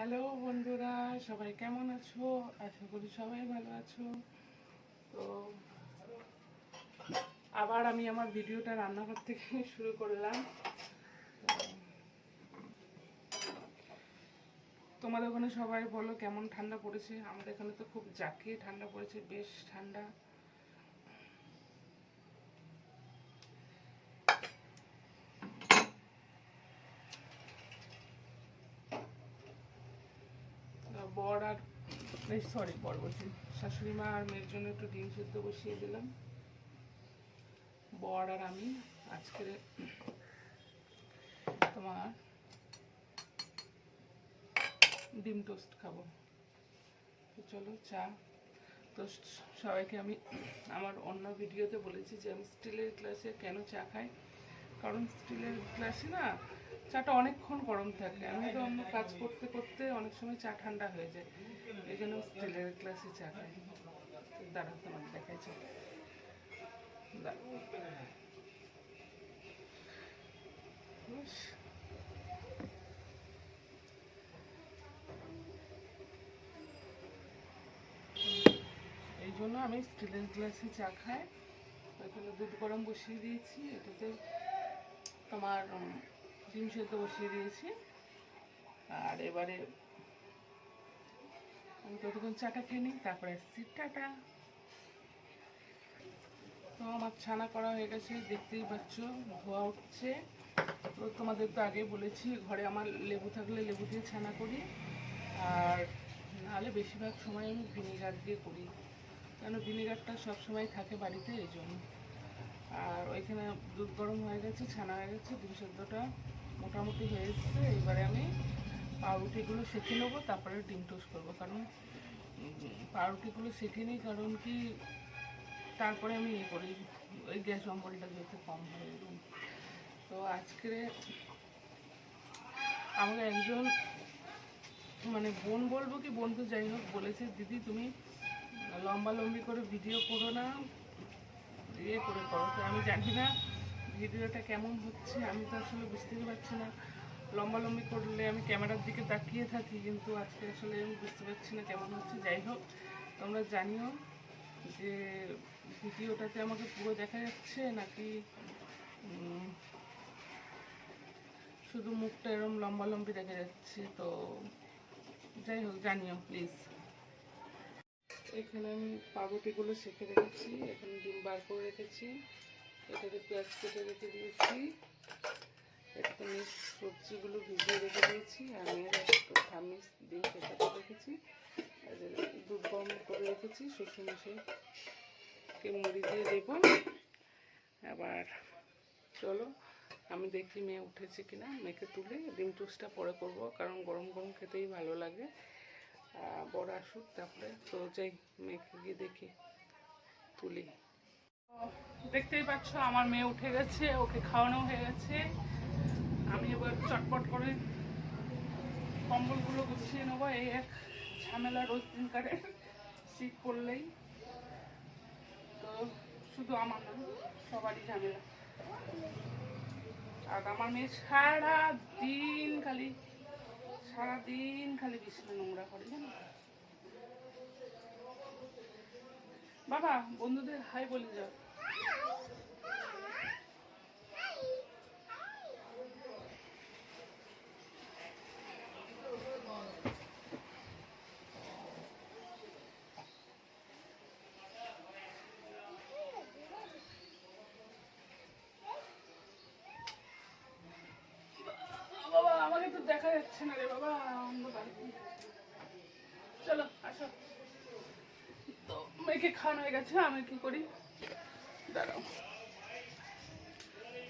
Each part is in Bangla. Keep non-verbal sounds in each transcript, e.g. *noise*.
হ্যালো বন্ধুরা, সবাই কেমন আছো? আশা করি সবাই ভালো আছো। তো আবার আমি আমার ভিডিওটা রান্নাঘর থেকে *laughs* শুরু করলাম। তোমাদের ওখানে সবাই বলো কেমন ঠান্ডা পড়েছে? আমাদের এখানে তো খুব জাঁকিয়ে ঠান্ডা পড়েছে, বেশ ঠান্ডা। বর আর সরি বর বলছি। শাশুড়ি মা আর মেয়ের জন্য একটু ডিম সেদ্ধ বসিয়ে দিলাম। বর আর আমি আজকে তোমার ডিম টোস্ট খাব। তো চলো চা। তো সবাইকে আমি আমার অন্য ভিডিওতে বলেছি যে আমি স্টিলের গ্লাসে কেন চা খাই? কারণ স্টিলের গ্লাসে না চাটা অনেকক্ষণ গরম থাকে। আমি তো অন্য কাজ করতে করতে অনেক সময় চা ঠান্ডা হয়ে যায়। এই জন্য স্টিলের গ্লাসে চা খাই। দাঁড়া তোমার দেখাই চা এই জন্য আমি স্টিলের গ্লাসে চা খাই। ওইখানে দুধ গরম বসিয়ে দিয়েছি। এটাতে তোমার ডিম সেদ্ধ বসিয়ে দিয়েছি। আর এবারে আমি ততক্ষণ চাটা খেয়ে নিই, তারপরে আসছি, টাটা। তো আমার ছানা করা হয়ে গেছে, দেখতেই পাচ্ছ, ধোয়া উঠছে। তো তোমাদের তো আগে বলেছি, ঘরে আমার লেবু থাকলে লেবু দিয়ে ছানা করি। আর নাহলে বেশিরভাগ সময় আমি ভিনেগার দিয়ে করি। কেন ভিনেগারটা সবসময় থাকে বাড়িতে, এই জন্য। আর ওইখানে দুধ গরম হয়ে গেছে, ছানা হয়ে গেছে, ডিম সেদ্ধটা। মোটামুটি হয়ে এসছে। এবারে আমি পাউরুটিগুলো সেঁকে নেব, তারপরে ডিম টোস্ট করব। কারণ পাউরুটিগুলো সেঁকে নিই, কারণ কি, তারপরে আমি ইয়ে করি, ওই গ্যাস অম্বলটা যাতে কম হয়। তো আজকে আমাকে একজন মানে বোন বলব কি, বোন তো যাই হোক, বলেছে, দিদি, তুমি লম্বা লম্বি করে ভিডিও করো না ইয়ে করে করো। তো আমি জানি না ভিডিওটা কেমন হচ্ছে, আমি তো আসলে বুঝতেই পারছি না। লম্বা লম্বি করলে আমি ক্যামেরার দিকে তাকিয়ে থাকি, কিন্তু আজকে আসলে আমি বুঝতে পারছি না কেমন হচ্ছে। যাই হোক, তোমরা জানিও যে ভিডিওটাতে আমাকে পুরো দেখা যাচ্ছে নাকি শুধু মুখটা এরম লম্বা লম্বি দেখা যাচ্ছে? তো যাই হোক, জানিও প্লিজ। এখানে আমি পাউরুটিগুলো সেঁকে রেখেছি, এখানে ডিম বার করে রেখেছি। এটাতে পেঁয়াজ কেটে রেখে দিয়েছি। এটাতে মিক্স সবজিগুলো ভিজিয়ে রেখে দিয়েছি। মেয়ের একটু ঠামিস সেটা করে রেখেছি। দুধ গরম করে রেখেছি শ্বশুর মশাইকে মুড়ি দিয়ে দেবো। আবার চলো, আমি দেখি মেয়ে উঠেছে কিনা। মেয়েকে তুলে ডিম টোস্টটা পরে করব, কারণ গরম গরম খেতেই ভালো লাগে। বড় আসুক, তারপরে তো যাই, মেয়েকে গিয়ে দেখি, তুলি। দেখতেই পাচ্ছ, আমার মেয়ে উঠে গেছে, ওকে খাওয়ানো হয়ে গেছে। আমি এবার চটপট করে কম্বলগুলো গুছিয়ে নেব, এই এক ঝামেলা রোজ দিন কাটে, শীত পড়লেই। তো শুধু আমার সবারই ঝামেলা। আর আমার মেয়ে সারা দিন খালি সারা দিন খালি বিছানা নোংরা করে, জানো? বাবা, বন্ধুদের হাই বলে যাও বাবা আমাকে তো দেখা যাচ্ছে না রে বাবা, অন্ধকার। চলো, আসো। তো মেয়েকে খাওয়ানো হয়ে গেছে, আমি কি করি? দাঁড়াও।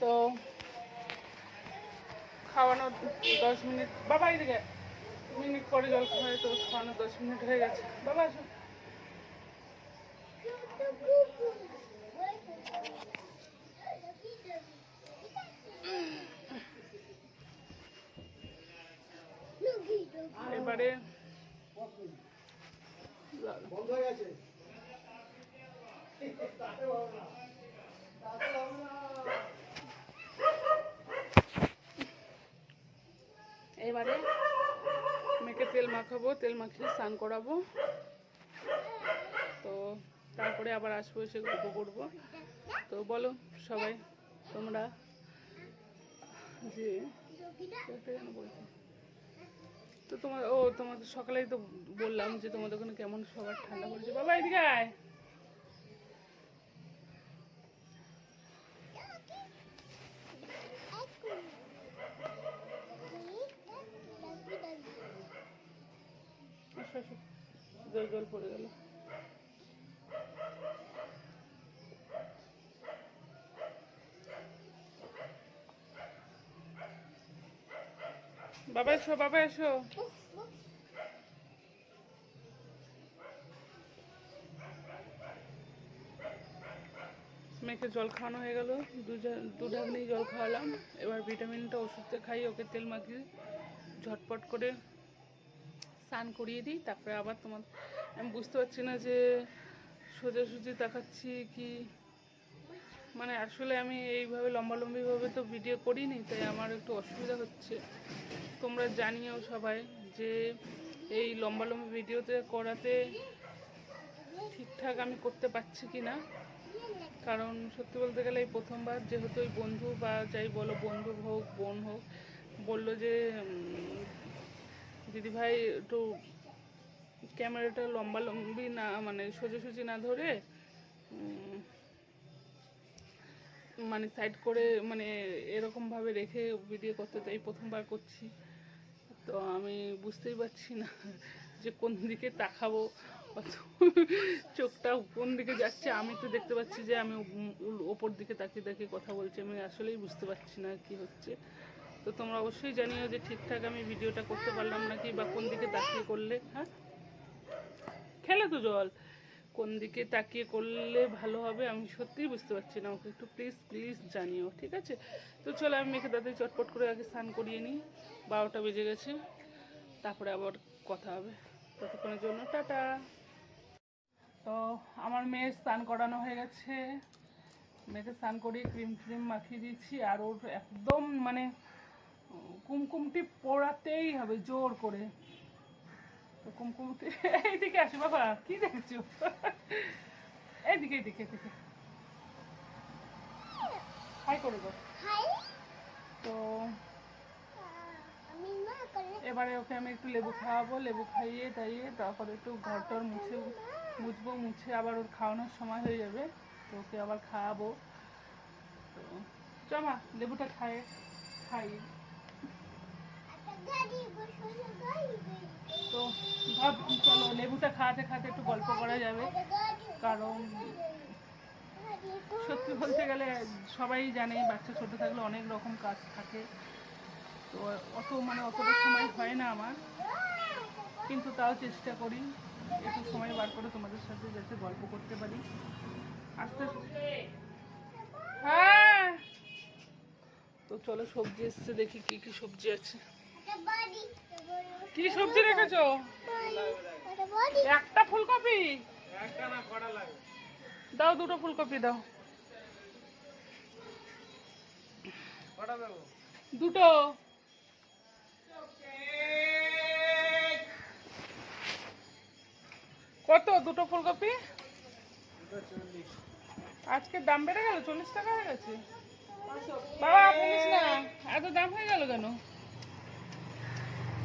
তো খাওয়ানো দশ মিনিট, বাবা এদিকে মিনিট পরে জল খাওয়ায়, তো খাওয়ানো দশ মিনিট হয়ে গেছে। বাবা, আসো। গেছে এবারে মেয়েকে তেল মাখাবো, তেল মাখিয়ে স্নান করাবো তো তারপরে আবার আসব, এসে গল্প করব তো বলো সবাই, তোমরা যে বলছি। তো তোমার, ও তোমাদের সকালেই তো বললাম যে তোমাদের ওখানে কেমন সবার ঠান্ডা পড়েছে। বাবা, এদিকে আয়। জল জল পড়ে গেল। বাবা এসো বাবা এসো। মেয়েকে জল খাওয়ানো হয়ে গেল। দু ঢাকনি জল খাওয়ালাম। এবার ভিটামিনটা ওষুধটা খাই, ওকে তেল মাখিয়ে ঝটপট করে স্নান করিয়ে দিই। তারপরে আবার তোমার আমি বুঝতে পারছি না যে সোজাসুজি দেখাচ্ছি কি মানে আসলে আমি এইভাবে লম্বালম্বিভাবে তো ভিডিও করিনি, তাই আমার একটু অসুবিধা হচ্ছে। তোমরা জানিও সবাই যে এই লম্বালম্বি ভিডিওতে করাতে ঠিকঠাক আমি করতে পারছি কি না কারণ সত্যি বলতে গেলে এই প্রথমবার যেহেতু ওই বন্ধু বা যাই বলো বন্ধু হোক, বোন হোক, বলল যে দিদিভাই একটু ক্যামেরাটা লম্বা লম্বি না মানে সোজাসুজি না ধরে মানে সাইড করে মানে এরকমভাবে রেখে ভিডিও করতে তো এই প্রথমবার করছি। তো আমি বুঝতেই পারছি না যে কোন দিকে তাকাবো চোখটা কোন দিকে যাচ্ছে। আমি তো দেখতে পাচ্ছি যে আমি ওপর দিকে তাকিয়ে তাকিয়ে কথা বলছি। আমি আসলেই বুঝতে পারছি না কি হচ্ছে। তো তোমরা অবশ্যই জানিও যে ঠিকঠাক আমি ভিডিওটা করতে পারলাম নাকি বা কোন দিকে তাকিয়ে করলে হ্যাঁ? খেলে তো জল। কোন দিকে তাকিয়ে করলে ভালো হবে আমি সত্যিই বুঝতে পারছি না। ওকে একটু প্লিজ প্লিজ জানিও, ঠিক আছে? তো চলো আমি মেখে তাদের চটপট করে আগে স্নান করিয়ে নিই। বারোটা বেজে গেছে, তারপরে আবার কথা হবে। ততক্ষণের জন্য টাটা। তো আমার মেয়ের স্নান করানো হয়ে গেছে। মেয়েকে স্নান করিয়ে ক্রিম ট্রিম মাখিয়ে দিয়েছি আর ওর একদম মানে কুমকুমটি পোড়াতেই হবে জোর করে। তো কুমকুমটি এইদিকে আসো বাবা কি দেখছ? এইদিকে *laughs* এইদিকে এদিকে। হাই করে দাও। তো এবারে ওকে আমি একটু লেবু খাওয়াবো লেবু খাইয়ে টাইয়ে তারপরে একটু ঘর টর মুছে মুছবো মুছে আবার ওর খাওয়ানোর সময় হয়ে যাবে। তো ওকে আবার খাওয়াবো। তো চমা লেবুটা খায় খাই তো ভাব, চলো, লেবুটা খাওয়াতে খাওয়াতে একটু গল্প করা যাবে। কারণ সত্যি বলতে গেলে সবাই জানে, বাচ্চা ছোট থাকলে অনেক রকম কাজ থাকে। তো অত মানে অতটা সময় হয় না আমার। কিন্তু তাও চেষ্টা করি, একটু সময় বার করে তোমাদের সাথে যাতে গল্প করতে পারি। আস্তে হ্যাঁ! তো চলো, সবজি এসছে, দেখি কি কি সবজি আছে। কি সবজি রেখেছো? একটা ফুলকপি? দাও দুটো ফুলকপি দাও। দুটো। কত? দুটো ফুলকপি? আজকে দাম বেড়ে গেল? চল্লিশ টাকা হয়ে গেছে? বাবা না। এত দাম হয়ে গেল কেন?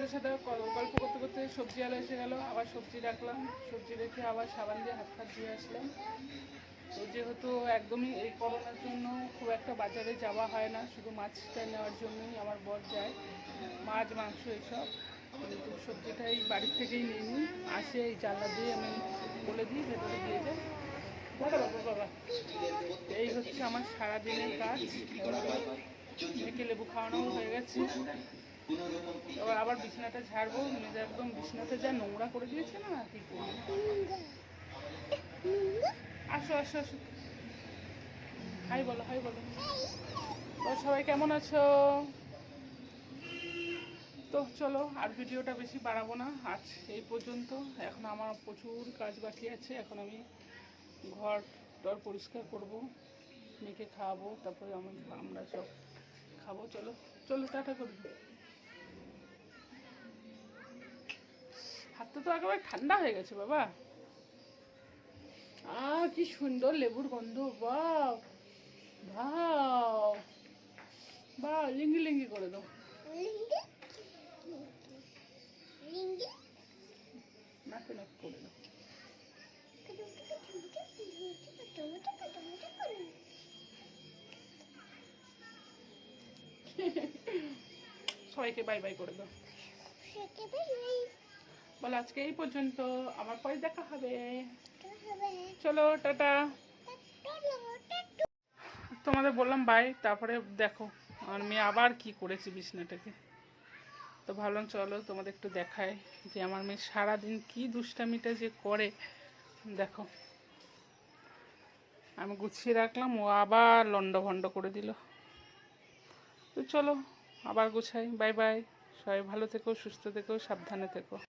গল্প করতে করতে সবজি আলো এসে গেল, আবার সবজি রাখলাম। সবজি রেখে আবার সাবান দিয়ে হাত ফাত ধুয়ে আসলাম। তো যেহেতু একদমই এই করোনার জন্য খুব একটা বাজারে যাওয়া হয় না, শুধু মাছটা নেওয়ার জন্যই আমার বর যায়। মাছ, মাংস এসব। কিন্তু সবজিটাই বাড়ির থেকেই নিয়ে নিই। আসে এই জানলা দিয়ে আমি বলে দিই, ভেতরে দিয়ে যায়। এই হচ্ছে আমার সারাদিনের কাজ। মেয়েকে লেবু খাওয়ানো হয়ে গেছে। এবার আবার বিছানাটা ঝাড়বো মেয়েদের একদম বিছানাটা যা নোংরা করে দিয়েছে না কি আসো আসো আসো। হাই বলো হাই বলো। বলো, সবাই কেমন আছো? তো চলো আর ভিডিওটা বেশি বাড়াবো না। আজ এই পর্যন্ত। এখন আমার প্রচুর কাজ বাকি আছে। এখন আমি ঘর টর পরিষ্কার করব মেয়েকে খাওয়াবো তারপরে আমি আমরা সব খাব। চলো চলো টাটা করব হাতটা তো একেবারে ঠান্ডা হয়ে গেছে বাবা। আ কি সুন্দর লেবুর গন্ধ বাহ। ভাও বা লিঙ্গি লিঙ্গি করে দাও। নাকে নাক করে দাও। সবাইকে বাই বাই করে দাও। বলো আজকে এই পর্যন্ত। আমার পরে দেখা হবে। চলো টাটা। তোমাদের বললাম বাই তারপরে দেখো আমার মেয়ে আবার কি করেছে বিছনাটাকে। তো ভাবলাম চলো তোমাদের একটু দেখায় যে আমার মেয়ে সারাদিন কি দুষ্টামিটা যে করে। দেখো আমি গুছিয়ে রাখলাম ও আবার লন্ড ভন্ড করে দিল। তো চলো আবার গুছাই। বাই বাই সবাই ভালো থেকো সুস্থ থেকো সাবধানে থেকো।